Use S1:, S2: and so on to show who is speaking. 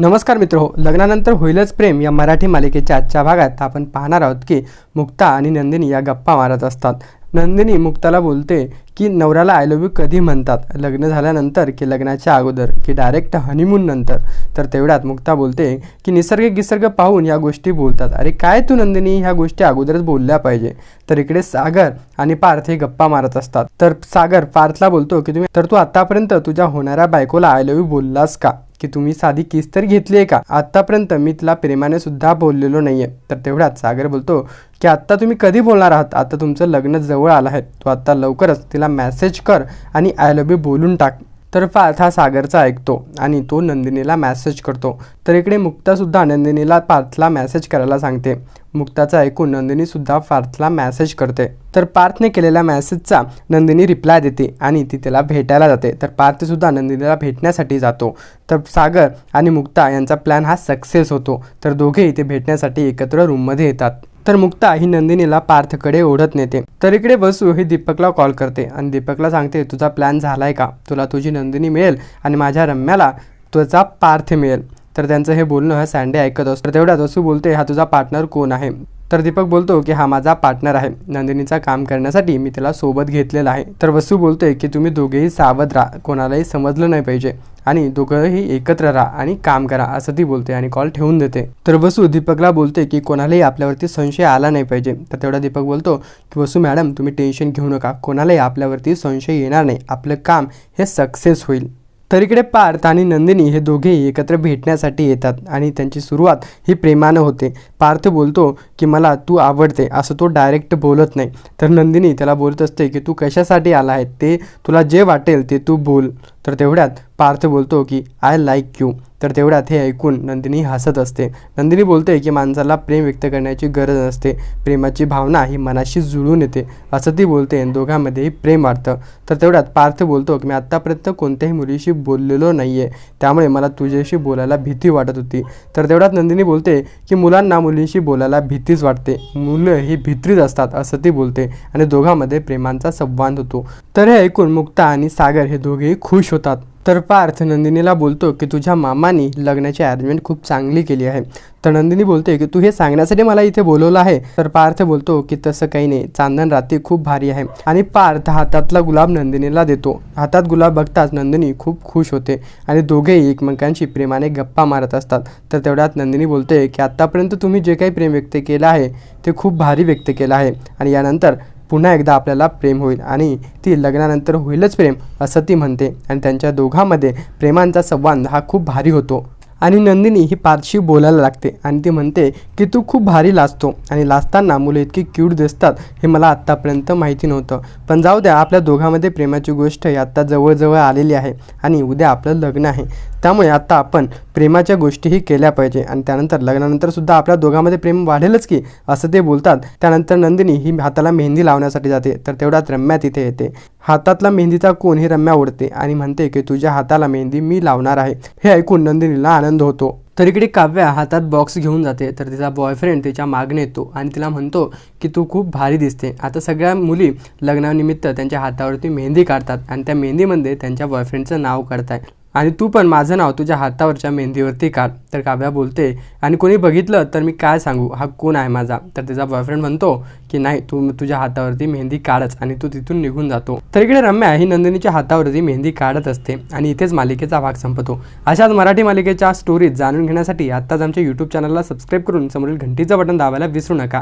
S1: नमस्कार मित्र हो लग्नानंतर होईलच प्रेम या मराठी मालिकेच्या आजच्या भागात आपण पाहणार आहोत की मुक्ता आणि नंदिनी या गप्पा मारत असतात. नंदिनी मुक्ताला बोलते की नवऱ्याला आय लव्ह यू कधी म्हणतात? लग्न झाल्यानंतर की लग्नाच्या अगोदर? की डायरेक्ट हनीमून नंतर? तर तेवढ्यात मुक्ता बोलते की निसर्ग गिसर्ग पाहून या गोष्टी बोलतात. अरे काय तू नंदिनी? ह्या गोष्टी अगोदरच बोलल्या पाहिजे. तर इकडे सागर आणि पार्थ हे गप्पा मारत असतात. तर सागर पार्थला बोलतो की तुम्ही तर तू आतापर्यंत तुझ्या होणाऱ्या बायकोला आय लव्ह यू बोललास का? की तुम्ही साधी किस तर घेतली आहे का? आत्तापर्यंत मी तिला प्रेमाने सुद्धा बोललेलो नाही आहे तर तेवढ्यात सागर बोलतो की आत्ता तुम्ही कधी बोलणार आहात? आता तुमचं लग्न जवळ आलं आहे. तू आत्ता लवकरच तिला मॅसेज कर आणि आय लव्ह यू बोलून टाक. तर पार्थ हा सागरचा ऐकतो आणि तो नंदिनीला मेसेज करतो. तर इकडे मुक्तासुद्धा नंदिनीला पार्थला मेसेज करायला सांगते. मुक्ताचा ऐकून नंदिनीसुद्धा पार्थला मेसेज करते. तर पार्थने केलेल्या मॅसेजचा नंदिनी रिप्लाय देते आणि ती त्याला भेटायला जाते. तर पार्थसुद्धा नंदिनीला भेटण्यासाठी जातो. तर सागर आणि मुक्ता यांचा प्लॅन हा सक्सेस होतो. तर दोघे इथे भेटण्यासाठी एकत्र रूममध्ये येतात. तर मुक्ता ही नंदिनीला पार्थकडे ओढत नेते. तर इकडे बसू ही दीपकला कॉल करते आणि दीपकला सांगते तुझा प्लॅन झालाय का? तुला तुझी नंदिनी मिळेल आणि माझ्या रम्याला तुझा पार्थ मिळेल. तर त्यांचं हे बोलणं हा सँडे ऐकत असतो. तेवढ्यात वसू बोलते हा तुझा पार्टनर कोण आहे? तर दीपक बोलतो की हा माझा पार्टनर आहे. नंदिनीचा काम करण्यासाठी मी त्याला सोबत घेतलेला आहे. तर वसू बोलते की तुम्ही दोघेही सावध राहा. कोणालाही समजलं नाही पाहिजे. आणि दोघंही एकत्र राहा आणि काम करा असं ती बोलते आणि कॉल ठेवून देते. तर वसू दीपकला बोलते की कोणालाही आपल्यावरती संशय आला नाही पाहिजे. तर तेवढा दीपक बोलतो की वसू मॅडम तुम्ही टेन्शन घेऊ नका. कोणालाही आपल्यावरती संशय येणार नाही. आपलं काम हे सक्सेस होईल. तर इकडे पार्थ आणि नंदिनी हे दोघेही एकत्र भेटण्यासाठी येतात आणि त्यांची सुरुवात ही प्रेमानं होते. पार्थ बोलतो की मला तू आवडते. असं तो डायरेक्ट बोलत नाही. तर नंदिनी त्याला बोलत असते की तू कशासाठी आला आहे? ते तुला जे वाटेल ते तू बोल. तर तेवढ्यात पार्थ बोलतो की आय लाईक यू तर तेवढ्यात हे ऐकून नंदिनी हसत असते. नंदिनी बोलते की माणसाला प्रेम व्यक्त करण्याची गरज नसते. प्रेमाची भावना ही मनाशी जुळून येते. असं ती बोलते आणि दोघांमध्येही प्रेम वाढतं. तर तेवढ्यात पार्थ बोलतो की मी आत्तापर्यंत कोणत्याही मुलीशी बोललेलो नाही आहे त्यामुळे मला तुझ्याशी बोलायला भीती वाटत होती. तर तेवढ्यात नंदिनी बोलते की मुलांना मुलींशी बोलायला भीतीच वाटते. मुलं ही भीतीच असतात असं ती बोलते आणि दोघांमध्ये प्रेमांचा संवाद होतो. तर हे ऐकून मुक्ता आणि सागर हे दोघेही खुश होतात. तर पार्थ नंदिनीला बोलतो की तुझ्या मामानी लग्नाची अरेंजमेंट खूप चांगली केली आहे. तर नंदिनी बोलते की तू हे सांगण्यासाठी मला इथे बोलवलं आहे. तर पार्थ बोलतो की तसं काही नाही. चांदण रात्री खूप भारी आहे. आणि पार्थ हातातला गुलाब नंदिनीला देतो. हातात गुलाब बघताच नंदिनी खूप खुश होते आणि दोघेही एकमेकांशी प्रेमाने गप्पा मारत असतात. तर तेवढ्यात नंदिनी बोलते की आत्तापर्यंत तुम्ही जे काही प्रेम व्यक्त केलं आहे ते खूप भारी व्यक्त केलं आहे. आणि यानंतर पुन्हा एकदा आपल्याला प्रेम होईल आणि ती लग्नानंतर होईलच प्रेम असं ती म्हणते. आणि त्यांच्या दोघांमध्ये प्रेमांचा संवाद हा खूप भारी होतो. आणि नंदिनी ही पारशी बोलायला लागते आणि ती म्हणते की तू खूप भारी लाजतो आणि लाजताना मुलं इतकी क्यूट दिसतात हे मला आत्तापर्यंत माहिती नव्हतं. पण जाऊ द्या आपल्या दोघांमध्ये प्रेमाची गोष्ट ही आत्ता जवळजवळ आलेली आहे आणि उद्या आपलं लग्न आहे. त्यामुळे आता आपण प्रेमाच्या गोष्टीही केल्या पाहिजे. आणि त्यानंतर लग्नानंतर सुद्धा आपल्या दोघांमध्ये प्रेम वाढेलच की असं ते बोलतात. त्यानंतर नंदिनी ही हाताला मेहंदी लावण्यासाठी जाते. तर तेवढ्यात रम्या तिथे येते. हातातला मेहंदीचा कोण ही रम्या ओढते आणि म्हणते की तुझ्या हाताला मेहंदी मी लावणार आहे. हे ऐकून नंदिनीला आनंद होतो. तर इकडे काव्या हातात बॉक्स घेऊन जाते. तर तिचा बॉयफ्रेंड तिच्या मागणे येतो आणि तिला म्हणतो की तू खूप भारी दिसते. आता सगळ्या मुली लग्नानिमित्त त्यांच्या हातावरती मेहंदी काढतात आणि त्या मेहंदीमध्ये त्यांच्या बॉयफ्रेंडचं नाव काढताय आणि तू पण माझं नाव तुझ्या हातावरच्या मेहंदीवरती काढ. तर काव्या बोलते आणि कोणी बघितलं तर मी काय सांगू? हा कोण आहे माझा? तर तिचा बॉयफ्रेंड म्हणतो की नाही तू तुझ्या हातावरती मेहंदी काढच आणि तू तिथून निघून जातो. तर इकडे रम्या ही नंदिनीच्या हातावरती मेहंदी काढत असते आणि इथेच मालिकेचा भाग संपतो. अशाच मराठी मालिकेच्या स्टोरीज जाणून घेण्यासाठी आत्ताच आमच्या यूट्यूब चॅनलला सबस्क्राईब करून समोरील घंटीचं बटन दाबायला विसरू नका.